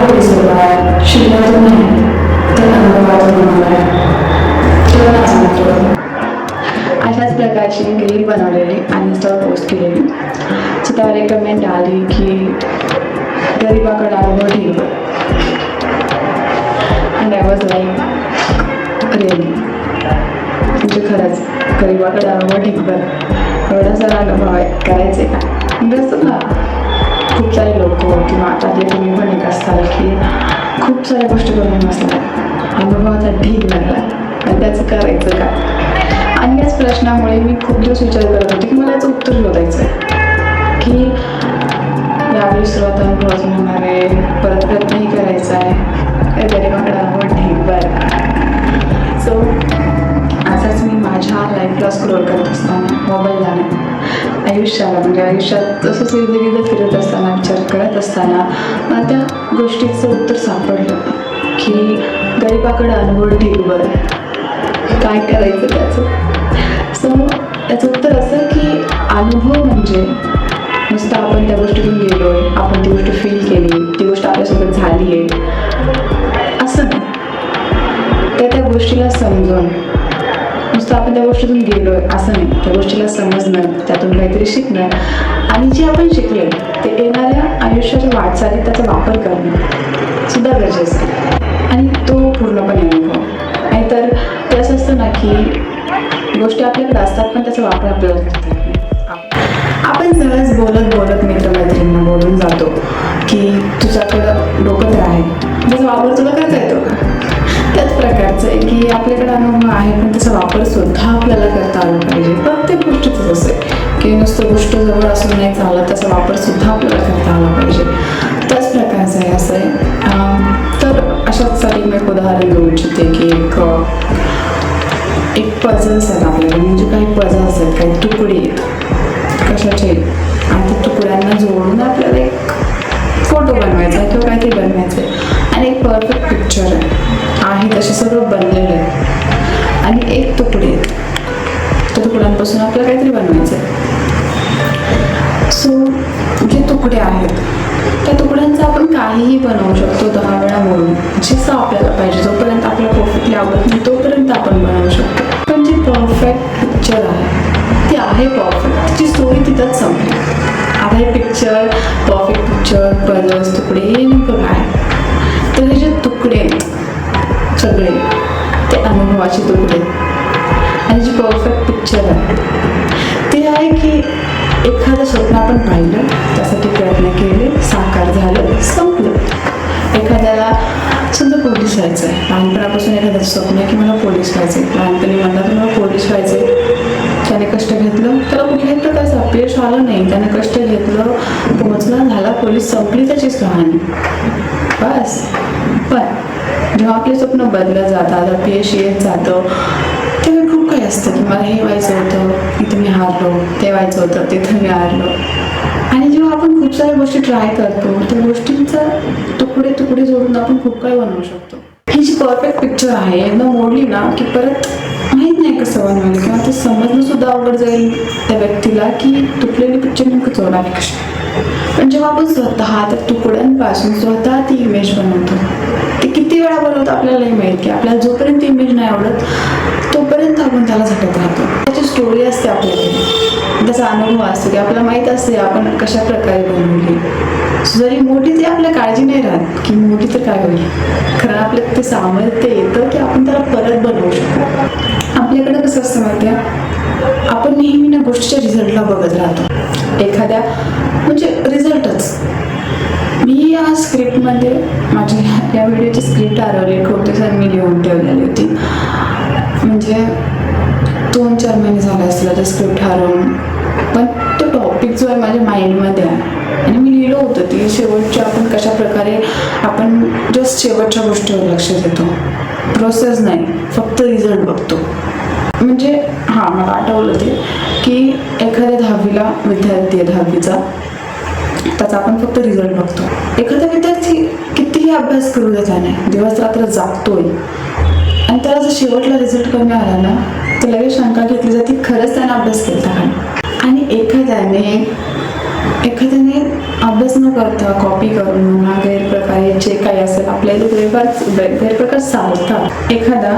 तरी सुरुवात शिकण्यातून नाही तर अनुभवातून होणार आहे अशाच प्रकारची रील बनवलेली आणि इंस्टावर पोस्ट केलेली. सो त्यावर एक कमेंट आली की गरिबाकडे अनुभव ठीक and I was like really म्हणजे खरंच गरिबाकडे अनुभव ठीक बरं. एवढा सर अनुभव आहे करायचे का? म्हणजे ना खूप सारे लोक किंवा त्यातले तुम्ही पण एक असताल की खूप साऱ्या गोष्टी करून असतात. अनुभवाचा ढीग लागला आणि त्याचं करायचं का? आणि याच प्रश्नामुळे मी खूप दिवस विचार करत होते की मला याचं उत्तर शोधायचं आहे की यावेळी सुरुवात अनुभवातून होणार आहे परत प्रयत्नही करायचा आहे आयुष्याला म्हणजे आयुष्यात तसंच इर्द फिरत असताना विचार करत असताना मला त्या गोष्टीचं उत्तर सापडलं की गरिबाकडं अनुभव ठीक बरं. काय करायचं त्याचं? सो त्याचं उत्तर असं की अनुभव म्हणजे नुसतं आपण त्या गोष्टीतून गेलो आहे आपण ती गोष्ट फील केली ती गोष्ट आपल्यासोबत झाली आहे असं नाही. त्या गोष्टीला समजून नुसतं आपण त्या गोष्टीतून गेलो आहे असं नाही. त्या गोष्टीला समजणार त्यातून काहीतरी शिकणार आणि जे आपण शिकले ते येणाऱ्या आयुष्याच्या वाटचालीत त्याचा वापर करणं सुद्धा गरजेचं आहे. आणि तो पूर्णपणे अनुभव. नाहीतर ते असं असतं ना की गोष्टी आपल्याकडे असतात पण त्याचा वापर आपल्याला आपण सहज बोलत बोलत मित्रमैत्रिणींना बोलून जातो की तुझ्याकडं डोकं तर आहे. त्याचा वापर तुला करता येतो का? त्याच प्रकारचं आहे की आपल्याकडे अनुभव आहे पण त्याचा वापर सुद्धा आपल्याला करता आला पाहिजे. प्रत्येक गोष्टीतच असं की नुसतं गोष्ट जवळ असून नाही चालत त्याचा वापर सुद्धा आपल्याला करता आला पाहिजे. त्याच प्रकारचं आहे असं आहे. तर अशाच मी एक उदाहरण देऊ इच्छिते की एक एक पझल्स आहेत आपल्याकडे. म्हणजे काही पझल्स आहेत काही तुकडे आहेत. कशाचे आणि त्या तुकड्यांना जोडून आपल्याला एक फोटो बनवायचा किंवा काहीतरी बनवायचं आहे. आणि एक परफेक्ट पिक्चर आहे. आहे तसे सर्व बनलेले आहेत. आणि एक तुकडे आहेत. त्या तुकड्यांपासून आपल्याला काहीतरी बनवायचं आहे. सो जे तुकडे आहेत त्या तुकड्यांचं आपण काहीही बनवू शकतो दहा वेळा मोडून जसं आपल्याला पाहिजे जोपर्यंत आपल्याला परफेक्टली आवडत नाही तोपर्यंत आपण बनवू शकतो. पण जे परफेक्ट पिक्चर आहे ती आहे परफेक्ट तिची स्टोरी तिथंच संपली. आता हे पिक्चर परफेक्ट पिक्चर बनवस तुकडे हे नेमकं काय तर हे जे तुकडे आहेत, सगळे. ते अनुभवाचे तुकडे. आणि जी परफेक्ट पिक्चर आहे ते आहे की एखादं स्वप्न आपण पाहिलं त्यासाठी प्रयत्न केले साकार झालं संपलं. एखाद्याला समजा पोलीस व्हायचं आहे. लहानपणापासून एखादं स्वप्न आहे की मला पोलीस व्हायचं आहे लहानपणी म्हणतात मला पोलीस व्हायचं आहे त्याने कष्ट घेतलं त्याला कुठल्याही प्रकारचं अपयश आलं नाही. त्याने कष्ट घेतलं पोहोचला झाला पोलीस संपली त्याचीच कहाणी. बस. पण जेव्हा आपले स्वप्न बदलत जातात अपयश येत जातं. तेव्हा खूप काही असतं की मला हे व्हायचं होतं इथं मी हारलो ते व्हायचं होतं तिथं मी हारलो. आणि जेव्हा आपण खूप साऱ्या गोष्टी ट्राय करतो त्या गोष्टींचा तुकडे तुकडे जोडून आपण खूप काही बनवू शकतो. ही जी परफेक्ट पिक्चर आहे एकदा मोडली ना की परत माहीत नाही कसं बनवायला किंवा ते समजणं सुद्धा अवघड जाईल त्या व्यक्तीला की तुटलेली पिक्चर नेमकं जोडावी कशी. पण जेव्हा आपण स्वतः त्या तुकड्यांपासून स्वतः ती इमेज बनवतो. ते किती वेळा बनवतो आपल्याला नाही माहीत की आपल्याला जोपर्यंत इमेज नाही आवडत तोपर्यंत आपण त्याला झटत राहतो. त्याची स्टोरी असते आपल्याकडे त्याचा अनुभव असतो की आपल्याला माहीत असते आपण कशा प्रकारे बनवली. जरी मोठी ती आपल्या काळजी नाही राहत की मोठी तर काय होईल? खरं आपलं ते सामर्थ्य येतं की आपण त्याला परत बनवू शकतो. आपल्याकडे कसं असतं माहिती आहे आपण नेहमी ना गोष्टीच्या रिझल्टला बघत राहतो. एखाद्या म्हणजे रिझल्टच. मी या स्क्रिप्टमध्ये माझी या व्हिडिओची स्क्रिप्ट आरवली होते सर मी लिहून ठेवलेली होती. म्हणजे दोन चार महिने झाले असला तर स्क्रिप्ट हरवून. पण तो टॉपिक जो आहे माझ्या माइंडमध्ये लिहिलं होतं ती शेवटच्या आपण कशा प्रकारे आपण जस्ट शेवटच्या गोष्टीवर लक्ष देतो. प्रोसेस नाही फक्त रिझल्ट बघतो. म्हणजे हां मला आठवलं ते की एखाद्या दहावीला विद्यार्थी आहे दहावीचा त्याचा आपण फक्त रिझल्ट बघतो. एखादा विद्यार्थी कितीही अभ्यास करू देता नाही दिवस रात्र जागतोय आणि त्याला जर शेवटला रिझल्ट कमी आला ना तर लगेच शंका घेतली जाते खरंच त्यांना अभ्यास केला आणि एखाद्याने एखाद्याने अभ्यास न करता कॉपी करून म्हणा गैरप्रकारे जे काही असेल आपल्या गैरप्रकार गैरप्रकार चालतात. एखादा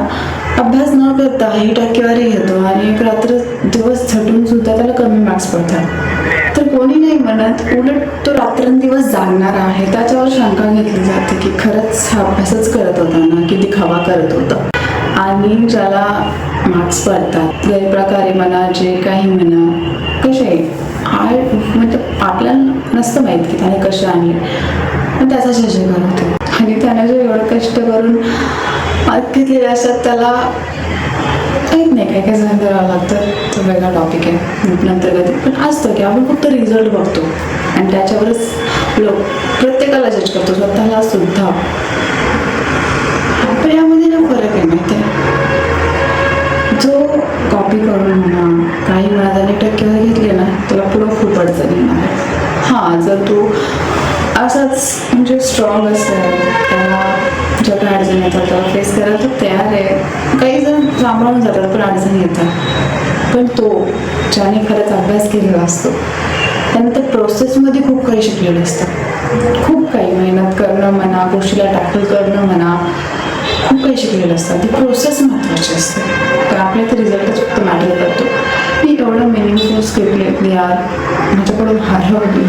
अभ्यास न करता ही टक्केवारी घेतो आणि एक रात्र दिवस झटून सुद्धा त्याला कमी मार्क्स पडतात. तर कोणी नाही म्हणत उलट तो रात्रंदिवस जागणार आहे. त्याच्यावर शंका घेतली जाते की खरंच हा अभ्यासच करत होता ना की दिखावा करत होता. आणि ज्याला मार्क्स पडतात गैरप्रकारे म्हणा जे काही म्हणा कसे? आय म्हणजे आपल्याला नसतं माहीत की त्याने कसे आणले. पण त्याचा जजेकर होतो. आणि त्याने जो एवढं कष्ट करून मार्क घेतलेले असतात त्याला माहीत नाही काय काय जण करावं लागतं. तो वेगळा टॉपिक आहे. नंतर कधी. पण असतं की आपण फक्त रिझल्ट बघतो. आणि त्याच्यावरच लोक प्रत्येकाला जज करतो. स्वतःला सुद्धा. असाच म्हणजे स्ट्रॉंग असेल त्याला ज्या काही अडचणी येतात त्याला फेस करायला तो तयार आहे काही जण सांभाळून जातात पण अडचणी येतात पण तो ज्याने खरंच अभ्यास केलेला असतो. त्यानंतर प्रोसेसमध्ये खूप काही शिकलेलं असतं. खूप काही मेहनत करणं म्हणा गोष्टीला टॅकल करणं म्हणा खूप काही शिकलेलं असतं. ती प्रोसेस महत्त्वाची असते. तर आपल्या ते रिझल्टच फक्त मॅटर करतो. मी एवढं मिनिंगफुल स्क्रिप्ट लिहिली यार माझ्याकडून हरवली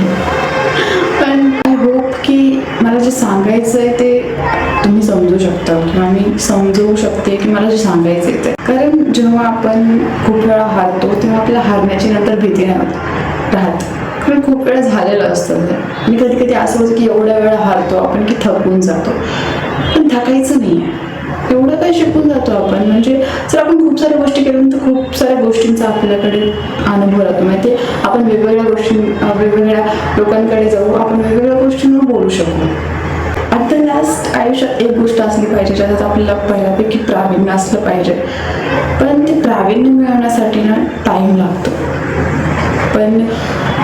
जे सांगायचं आहे ते तुम्ही समजू शकता. किंवा मी समजवू शकते की मला जे सांगायचं आहे ते. कारण जेव्हा आपण खूप वेळा हारतो तेव्हा आपल्याला हारण्याची नंतर भीती नाही राहत. कारण खूप वेळा झालेलं असतं मी कधी कधी असं होतं की एवढ्या वेळा हारतो आपण की थकून जातो. पण थकायचं नाही आहे एवढं काही शिकून जातो आपण. म्हणजे जर आपण खूप साऱ्या गोष्टी केल्या तर खूप साऱ्या गोष्टींचा आपल्याकडे अनुभव राहतो माहिती आपण वेगवेगळ्या गोष्टी वेगवेगळ्या लोकांकडे जाऊ आपण वेगवेगळ्या गोष्टींवर बोलू शकतो ॲट द लास्ट आयुष्यात एक गोष्ट असली पाहिजे ज्याच्यात आपल्याला पहिल्यापैकी प्रावीण्य असलं पाहिजे. पण ते प्रावीण्य मिळवण्यासाठी ना टाईम लागतो. पण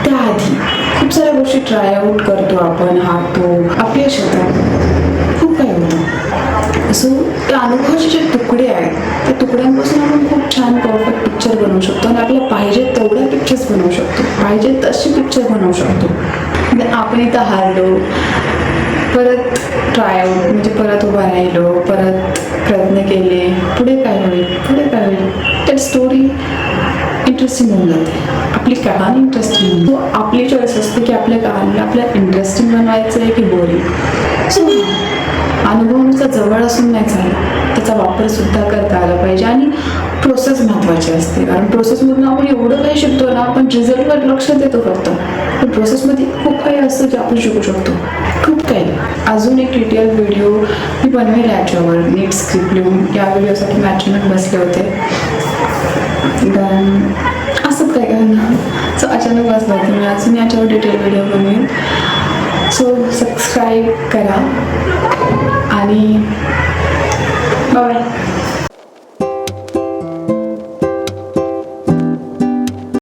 त्याआधी खूप साऱ्या गोष्टी ट्राय आऊट करतो आपण हातो. अपयश शेतात खूप काही होतं. सो त्या अनुभवाचे जे तुकडे आहेत त्या तुकड्यांपासून आपण खूप छान परफेक्ट पिक्चर बनवू शकतो आणि आपल्याला पाहिजे तेवढ्या पिक्चर्स बनवू शकतो. पाहिजे तशी पिक्चर बनवू शकतो. म्हणजे आपण इथं हारलो परत ट्राय म्हणजे परत उभा राहिलो परत प्रयत्न केले पुढे काय होईल पुढे काय होईल? त्या स्टोरी इंटरेस्टिंग होऊन जाते. आपली कहाणी इंटरेस्टिंग तो आपली चॉईस असते की आपल्या कहाणीला आपल्याला इंटरेस्टिंग बनवायचं आहे की बोरिंग सो अनुभवानुसार जवळ असून नाही चालत त्याचा वापर सुद्धा करता आला पाहिजे. आणि प्रोसेस महत्त्वाची असते. कारण प्रोसेसमधून आपण एवढं काही शिकतो ना आपण रिझल्टवर लक्ष देतो फक्त. पण प्रोसेसमध्ये खूप काही असतं जे आपण शिकू शकतो. खूप काही. अजून एक डिटेल व्हिडिओ मी बनवेल याच्यावर. नीट स्क्रिप्ट लिहून. या व्हिडिओसाठी मी बसले होते. कारण अचानक वाचला होता मी अजून याच्यावर डिटेल व्हिडिओ बनवेन. सो सबस्क्राईब करा. आणि बाय